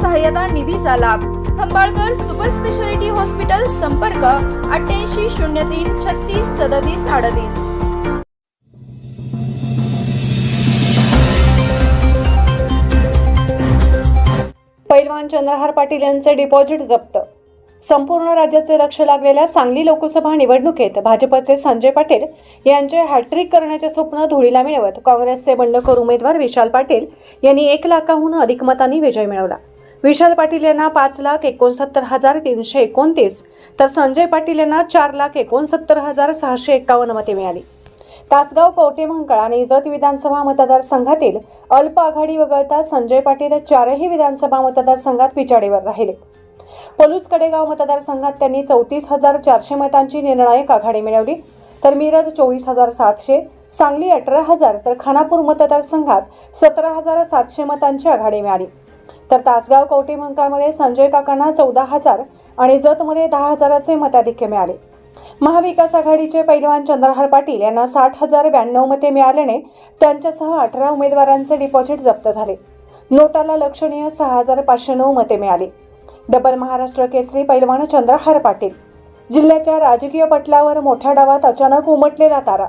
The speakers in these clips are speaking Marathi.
सहाय्यता निधीचा लाभ. खंबाळकर सुपर स्पेशालिटी हॉस्पिटल संपर्क अठ्ठ्याऐंशी शून्य तीन छत्तीस सदतीस अडतीस. पैलवान चंद्रहार पाटील यांचे डिपॉझिट जप्त. संपूर्ण राज्याचे लक्ष लागलेल्या सांगली लोकसभा निवडणुकीत भाजपचे संजय पाटील यांचे हॅट्रिक करण्याचे स्वप्न धुळीला मिळवत काँग्रेसचे बंडखोर उमेदवार विशाल पाटील यांनी एक लाखाहून अधिक मतांनी विजय मिळवला. विशाल पाटील यांना पाच लाख एकोणसत्तर हजार तीनशे एकोणतीस तर संजय पाटील यांना चार लाख एकोणसत्तर हजार सहाशे एक्कावन्न मते मिळाली. तासगाव कवटे म्हंकळ आणि जत विधानसभा मतदारसंघातील अल्प आघाडी वगळता संजय पाटील चारही विधानसभा मतदारसंघात पिछाडीवर राहिले. पलूस कडेगाव मतदारसंघात त्यांनी चौतीस हजार चारशे मतांची निर्णायक आघाडी मिळवली. तर मिरज चोवीस हजार सातशे सांगली अठरा हजार तर खानापूर मतदारसंघात सतरा हजार सातशे मतांची आघाडी मिळाली. तर तासगाव कवटे मंकामध्ये संजय काकांना चौदा हजार आणि जतमध्ये दहा हजाराचे मताधिक्य मिळाले. महाविकास आघाडीचे पैलवान चंद्रहार पाटील यांना साठ हजार ब्याण्णव मते मिळाल्याने त्यांच्यासह अठरा उमेदवारांचे डिपॉझिट जप्त झाले. नोटाला लक्षणीय सहा हजार पाचशे नऊ मते मिळाली. डबल महाराष्ट्र केसरी पैलवान चंद्रहार पाटील. जिल्ह्याच्या राजकीय पटलावर मोठ्या डावात अचानक उमटलेला तारा.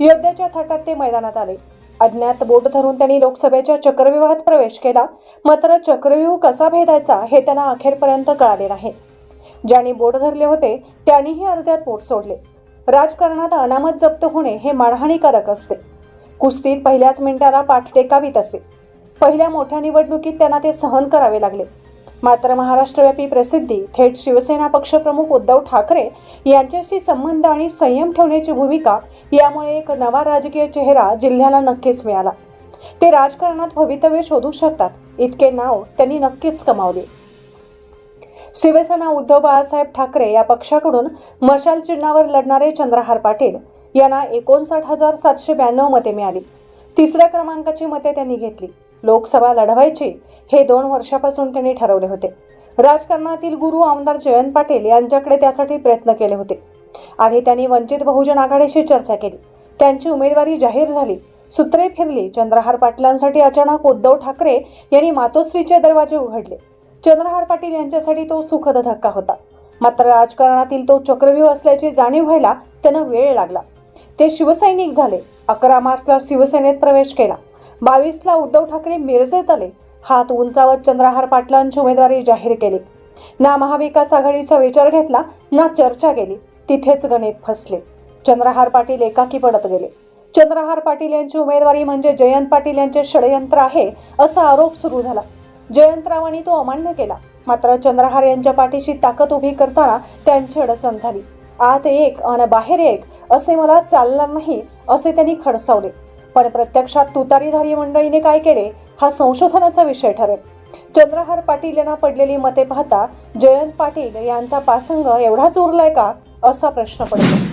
योद्ध्याच्या थाटात ते मैदानात आले. अज्ञात बोट धरून त्यांनी लोकसभेच्या चक्रव्यूहात प्रवेश केला. मात्र चक्रव्यूह कसा भेदायचा हे त्यांना अखेरपर्यंत कळाले नाही. ज्यांनी बोट धरले होते त्यांनीही अर्ध्यात बोट सोडले. राजकारणात अनामत जप्त होणे हे मानहानीकारक असते. कुस्तीत पहिल्याच मिनिटाला पाठ टेकावीत असे. पहिल्या मोठ्या निवडणुकीत त्यांना ते सहन करावे लागले. मात्र महाराष्ट्रव्यापी प्रसिद्धी थेट शिवसेना पक्षप्रमुख उद्धव ठाकरे यांच्याशी संबंध आणि संयम ठेवण्याची भूमिका यामुळे एक नवा राजकीय चेहरा जिल्ह्याला नक्कीच मिळाला. ते राजकारणात भवितव्य शोधू शकतात. इतके नाव त्यांनी नक्कीच कमावले. शिवसेना उद्धव बाळासाहेब ठाकरे या पक्षाकडून मशाल चिन्हावर लढणारे चंद्रहार पाटील यांना एकोणसाठ हजार सातशे ब्याण्णव मते मिळाली. तिसऱ्या क्रमांकाची मते त्यांनी घेतली. लोकसभा लढवायची हे दोन वर्षापासून त्यांनी ठरवले होते. राजकारणातील गुरु आमदार जयंत पाटील यांच्याकडे त्यासाठी प्रयत्न केले होते. आणि त्यांनी वंचित बहुजन आघाडीशी चर्चा केली. त्यांची उमेदवारी जाहीर झाली. सूत्रे फिरली. चंद्रहार पाटलांसाठी अचानक उद्धव ठाकरे यांनी मातोश्रीचे दरवाजे उघडले. चंद्रहार पाटील यांच्यासाठी तो सुखद धक्का होता. मात्र राजकारणातील तो चक्रव्यूह असल्याची जाणीव व्हायला त्यांना वेळ लागला. ते शिवसैनिक झाले. अकरा मार्चला शिवसेनेत प्रवेश केला. बावीसला उद्धव ठाकरे मिरजेत आले. हात उंचावत चंद्रहार पाटलांची उमेदवारी जाहीर केली. ना महाविकास आघाडीचा विचार घेतला ना चर्चा केली. तिथेच गणित फसले. चंद्रहार पाटील एकाकी पडत गेले. चंद्रहार पाटील यांची उमेदवारी म्हणजे जयंत पाटील यांचे षडयंत्र आहे असा आरोप सुरू झाला. जयंतरावांनी तो अमान्य केला. मात्र चंद्रहार यांच्या पाठीशी ताकद उभी करताना त्यांची अडचण झाली. आत एक आणि बाहेर एक असे मला चालणार नाही असे त्यांनी खडसावले. पण प्रत्यक्षात तुतारीधारी मंडळीने काय केले हा संशोधनाचा विषय ठरेल. चंद्रहार पाटील यांना पडलेली मते पाहता जयंत पाटील यांचा पासंग एवढाच उरलाय का असा प्रश्न पडतो.